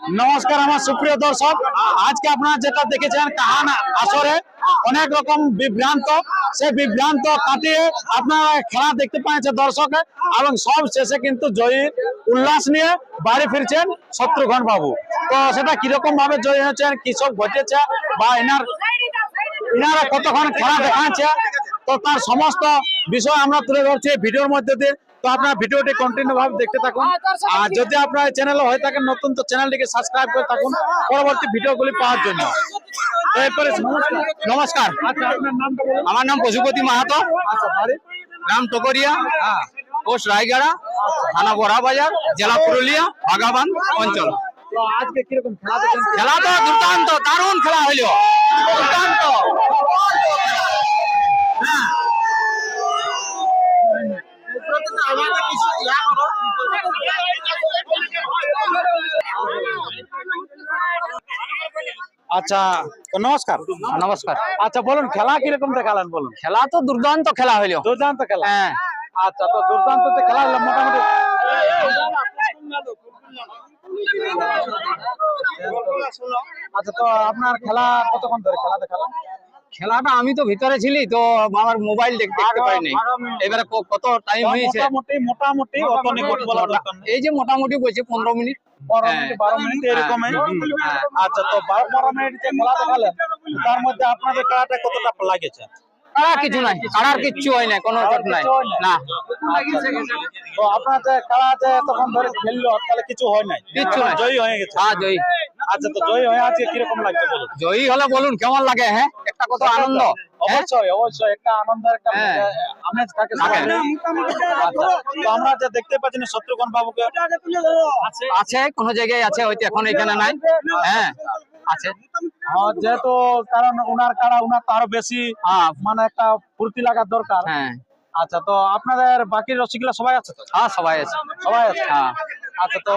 নমস্কার, আমার সুপ্রিয় দর্শক। আজকে আপনারা যেটা দেখেছেন, কাহানা আসরে অনেক রকম বিভ্রান্ত। সেই বিভ্রান্ত কাটিয়ে আপনারা খেলা দেখতে পাচ্ছেন দর্শকে এবং সব শেষে কিন্তু জয়ী উল্লাস নিয়ে বাড়ি ফিরছেন শত্রুঘ্ন বাবু। তো সেটা কীরকম ভাবে জয়ী হয়েছেন, কি সব ঘটেছে বা এনার এনারা কতক্ষণ খেলা দেখাচ্ছে? তো তার সমস্ত বিষয় আমরা তুলে ধরছি ভিডিওর মধ্যে দিয়ে। তো আপনার ভিডিওটি কন্টিনিউ ভাবে দেখতে থাকুন। আর যদি আপনার চ্যানেল হয়ে থাকেন নতুন তো চ্যানেলটিকে সাবস্ক্রাইব করে থাকুন পরবর্তী ভিডিওগুলি পাওয়ার জন্য। এরপরে নমস্কার। আচ্ছা আমার নাম পশুপতি মাহাতো। নাম গ্রাম টকরিয়া। পোস্ট রায়গড়া থানা বড়া বাজার জেলা পুরুলিয়া বাগাবান অঞ্চল। তো আজকে কীরকম খেলা দেখেন খেলা তো দুর্দান্ত দারুণ খেলা হইল। দুর্দান্ত। আচ্ছা নমস্কার। নমস্কার। আচ্ছা বলুন খেলা কীরকম দেখালেন বলুন? খেলা তো দুর্দান্ত খেলা হইল। দুর্দান্ত খেলা। হ্যাঁ। আচ্ছা তো দুর্দান্ত খেলা হলো মোটামুটি। আচ্ছা তো আপনার খেলা কতক্ষণ ধরে খেলা দেখালেন? খেলাটা আমি তো ভিতরে ছিলি তো আমার মোবাইল দেখতে পাইনি। এবারে কত টাইম হয়েছে? মোটামুটি। এই যে মোটামুটি বলছে পনেরো মিনিট। বারো। মিনিট বারো মিনিট এরকমই। আচ্ছা তো বারো বারো মিনিট যে খেলা দেখালেন তার মধ্যে আপনাদের খেলাটা কতটা লাগেছে? কাড়া কিছু নাই কিচ্ছু হয় না কোনো নাই। না। তো আপনার যে খেলা যে তখন ধরে খেললো তাহলে কিছু হয় নাই? কিচ্ছু নাই। জয়ী হয়ে গেছে। হ্যাঁ জয়ী। আচ্ছা তো জয়ী হয়ে আজকে কীরকম লাগছে বলুন? জয়ী হলে বলুন কেমন লাগে হ্যাঁ? একটা কত আনন্দ। হ্যাঁ? অবশ্যই অবশ্যই একটা আনন্দের একটা হ্যাঁ। আমেজ থাকে। আচ্ছা, তো আমরা যে দেখতে পাচ্ছি না শত্রুঘ্ন বাবুকে আছে। কোন জায়গায় আছে হয়তো এখন এখানে নাই। হ্যাঁ আছে। যেহেতু কারণ উনার কাড়া উনার তো আরও বেশি হ্যাঁ। মানে একটা ফুর্তি লাগার দরকার। হ্যাঁ। আচ্ছা তো আপনাদের বাকি রসিকগুলা সবাই আছে তো? হ্যাঁ সবাই আছে। সবাই আছে? হ্যাঁ। আচ্ছা তো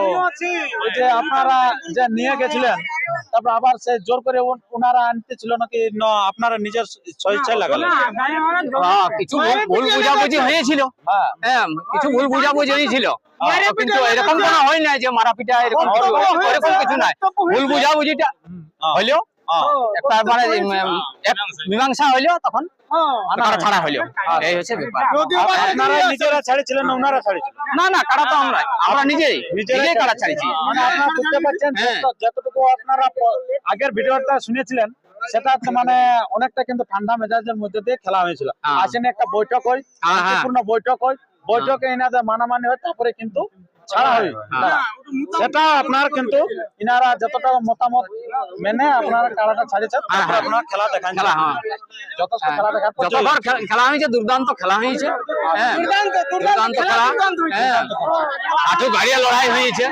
ওই যে আপনারা যে নিয়ে গেছিলেন তারপর আবার সে জোর করে ওনারা আনতে ছিল নাকি? না আপনারা নিজের স্বেচ্ছায় লাগালেন। হ্যাঁ, কিছু ভুল- বুঝাবুঝি হয়েছিল। হ্যাঁ হ্যাঁ কিছু ভুল বুঝাবুঝি হয়েছিল। হ্যাঁ। কিন্তু এরকম কোনো হয় না যে মারাপিটা এরকম কিছু এরকম কিছু নাই। ভুল বুঝাবুঝিটা হ্যাঁ। হইল। একটা উম, এক মীমাংসা। হইল তখন ছাড়া হইল এই হচ্ছে আপনারা নিজেরা ছাড়িয়েছিলেন না উনারা ছাড়িয়েছিলেন। না না কারা তো আমরা? আমরা নিজেই নিজেরাই কারা ছাড়িছি মানে আপনারা বুঝতে পারছেন। যতটুকু আপনারা আগের ভিডিওটা শুনেছিলেন সেটা মানে অনেকটা কিন্তু ঠান্ডা মেজাজের মধ্যে দিয়ে খেলা হয়েছিল। হ্যাঁ। আসেন একটা বৈঠক হয় হ্যাঁ, হ্যাঁ। বৈঠক হয়। বৈঠকে এনাদের মানামানি হয় তারপরে কিন্তু ছাড়া হয় হ্যাঁ। সেটা আপনার কিন্তু ইনারা যতটা মতামত মেনে আপনারা খেলাটা ছাড়িয়েছেন হ্যাঁ, হ্যাঁ। আপনারা খেলা দেখান খেলা, হ্যাঁ। যথেষ্ট খেলা দেখার যতবার খেলা হয়েছে দুর্দান্ত খেলা হয়েছে হ্যাঁ দুর্দান্ত খেলা হ্যাঁ আঠু গাড়িয়ে লড়াই হয়েছে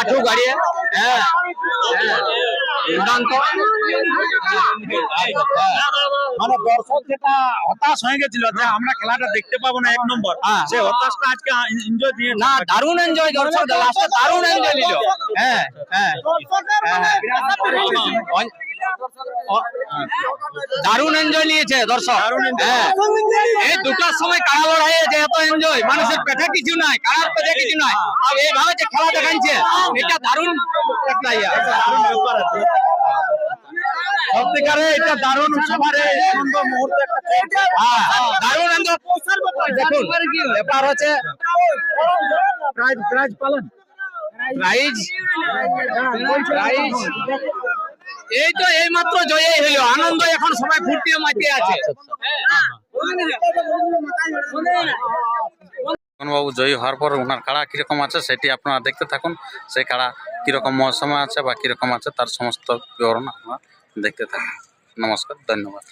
আঠু গাড়িয়ে হ্যাঁ হ্যাঁ। মানে দর্শক যেটা হতাশ হয়ে গেছিল যে আমরা খেলাটা দেখতে পাবো না এক নম্বর। হ্যাঁ। সেই হতাশটা আজকে এনজয় দিয়ে না দারুণ এনজয় দর্শক দারুণ এনজয় দিল। হ্যাঁ হ্যাঁ। দারুণ এনজয় নিয়েছে দর্শক। হ্যাঁ। এই দুটার সময় কাড়া লড়াই যে এত এনজয় মানুষের পেটে কিছু নাই কাড়ার পেটে কিছু নাই। আর এইভাবে যে খেলা দেখাচ্ছে এটা দারুণ একটা ইয়া। সত্যিকারে এটা দারুণ সবার এই সুন্দর মুহূর্তে একটা হ্যাঁ দারুণ এনজয় দেখুন ব্যাপার হচ্ছে প্রাইজ প্রাইজ পালেন। Prize prize. এই তো এই মাত্র জয়ই হইল আনন্দ এখন সবাই ফুটিয়ে মাতিয়ে আছে। বাবু জয়ী হওয়ার পর ওনার কাড়া কীরকম আছে সেটি আপনারা দেখতে থাকুন। সেই কাড়া কীরকম মৌসুমে আছে বা কীরকম আছে তার সমস্ত বিবরণ আপনারা দেখতে থাকুন। নমস্কার, ধন্যবাদ।